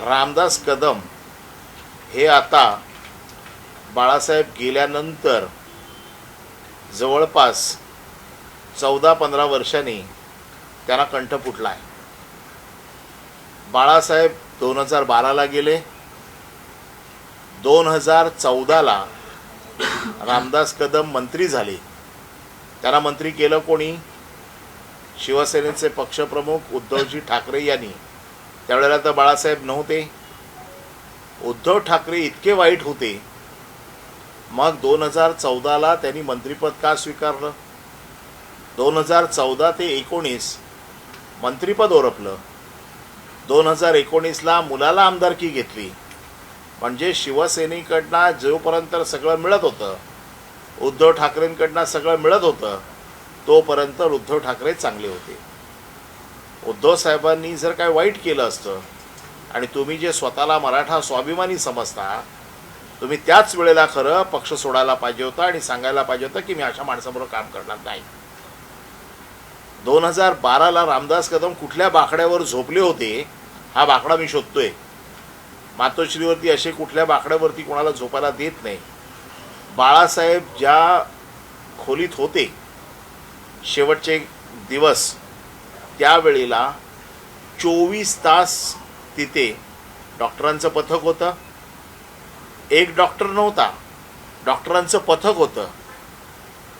रामदास कदम हे आता बाळासाहेब गेल्यानंतर जवळपास चौदा पंधरा वर्षांनी त्यांना कंठ फुटला आहे. बाळासाहेब दोन हजार बाराला गेले. दोन हजार चौदाला रामदास कदम मंत्री झाले. त्यांना मंत्री केलं कोणी? शिवसेनेचे पक्षप्रमुख उद्धवजी ठाकरे यांनी. त्यावेळेला तर बाळासाहेब नव्हते. उद्धव ठाकरे इतके वाईट होते. मग दोन हजार चौदाला त्यांनी मंत्रिपद का स्वीकारलं? दोन हजार चौदा ते एकोणीस मंत्रिपद ओरपलं. दोन हजार एकोणीसला मुलाला आमदारकी घेतली. म्हणजे शिवसेनेकडनं जोपर्यंत सगळं मिळत होतं उद्धव ठाकरेंकडनं सगळं मिळत होतं तोपर्यंत उद्धव ठाकरे चांगले होते. उद्धव साहेबांनी जर काय वाईट केलं असतं आणि तुम्ही जे स्वतःला मराठा स्वाभिमानी समजता तुम्ही त्याच वेळेला खरं पक्ष सोडायला पाहिजे होता आणि सांगायला पाहिजे होतं की मी अशा माणसाबरोबर काम करणार नाही. दोन हजार बाराला रामदास कदम कुठल्या बाकड्यावर झोपले होते हा बाकडा मी शोधतोय. मातोश्रीवरती असे कुठल्या बाकड्यावरती कोणाला झोपायला देत नाही. बाळासाहेब ज्या खोलीत होते शेवटचे दिवस त्यावेळेला चोवीस तास तिथे डॉक्टरांचं पथक होतं. एक डॉक्टर नव्हता. डॉक्टरांचं पथक होतं.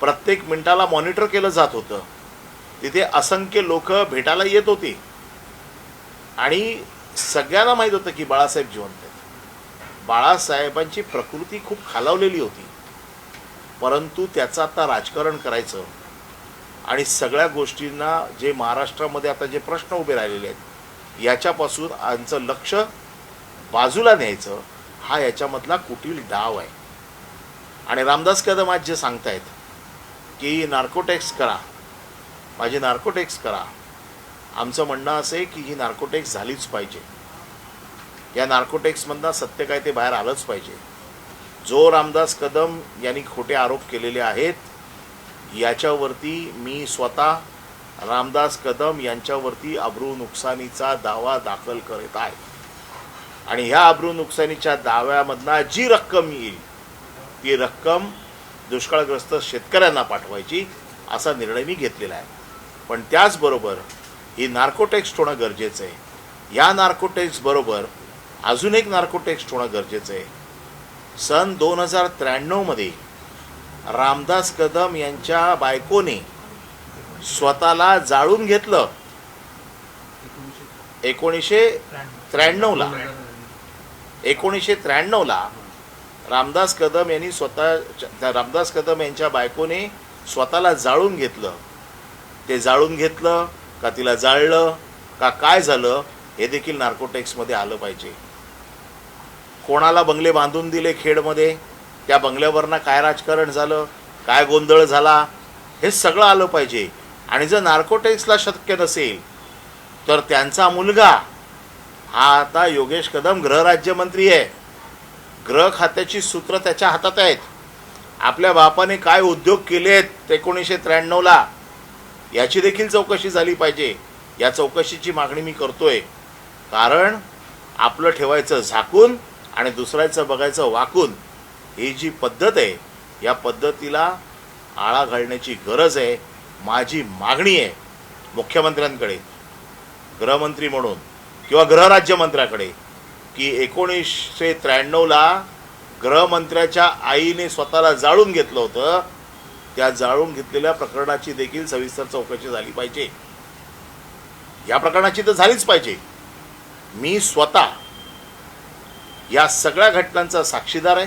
प्रत्येक मिनिटाला मॉनिटर केलं जात होतं. तिथे असंख्य लोक भेटायला येत होती. आणि सगळ्यांना माहीत होतं की बाळासाहेब जिवंत आहेत. बाळासाहेबांची प्रकृती खूप खालावलेली होती. परंतु त्याचं आता राजकारण करायचं आणि सगळ्या गोष्टींना जे महाराष्ट्रामध्ये आता जे प्रश्न उभे राहिलेले आहेत याच्यापासून आमचं लक्ष बाजूला न्यायचं हा याच्यामधला कुटील डाव आहे. आणि रामदास कदम आज जे सांगतायत की नार्कोटेक्स करा. माझे नार्कोटेक्स करा. आमचं म्हणणं असं आहे की ही नार्कोटेक्स झालीच पाहिजे. या नार्कोटेक्समधनं सत्य काय ते बाहेर आलंच पाहिजे. जो रामदास कदम यांनी खोटे आरोप केलेले आहेत याच्यावरती मी स्वतः रामदास कदम यांच्यावरती अब्रू नुकसानीचा दावा दाखल करत आहे. आणि ह्या अब्रू नुकसानीच्या दाव्यामधनं जी रक्कम येईल ती रक्कम दुष्काळग्रस्त शेतकऱ्यांना पाठवायची असा निर्णय मी घेतलेला आहे. पण त्याचबरोबर ही नार्कोटेक्स होणं गरजेचं आहे. या नार्कोटेक्सबरोबर अजून एक नार्कोटेक्स होणं गरजेचं आहे. सन दोन हजार त्र्याण्णवमध्ये रामदास कदम यांच्या बायकोने स्वतःला जाळून घेतलं. एकोणीसशे त्र्याण्णवला. एकोणीसशे त्र्याण्णवला रामदास कदम यांनी स्वतः रामदास कदम यांच्या बायकोने स्वतःला जाळून घेतलं. ते जाळून घेतलं का तिला जाळलं का काय झालं हे देखील नार्कोटेक्समध्ये आलं पाहिजे. कोणाला बंगले बांधून दिले खेडमध्ये? त्या बंगल्यावरनं काय राजकारण झालं काय गोंधळ झाला हे सगळं आलं पाहिजे. आणि जर नार्कोटेक्सला शक्य नसेल तर त्यांचा मुलगा हा आता योगेश कदम गृहराज्यमंत्री आहे. गृह खात्याची सूत्र त्याच्या हातात आहेत. आपल्या बापाने काय उद्योग केले आहेत एकोणीसशे त्र्याण्णवला याची देखील चौकशी झाली पाहिजे. या चौकशीची मागणी मी करतोय. कारण आपलं ठेवायचं झाकून आणि दुसऱ्याचं बघायचं वाकून. ही जी पद्धत आहे या पद्धतीला आळा घालण्याची गरज आहे माझी मागणी आहे मुख्यमंत्र्यांकडे गृहमंत्री म्हणून किंवा गृहराज्यमंत्र्याकडे की एकोणीसशे त्र्याण्णवला गृहमंत्र्याच्या आईने स्वतःला जाळून घेतलं होतं. त्या जाळून घेतलेल्या प्रकरणाची देखील सविस्तर चौकशी झाली पाहिजे. या प्रकरणाची तर झालीच पाहिजे. मी स्वतः या सगळ्या घटनांचा साक्षीदार आहे.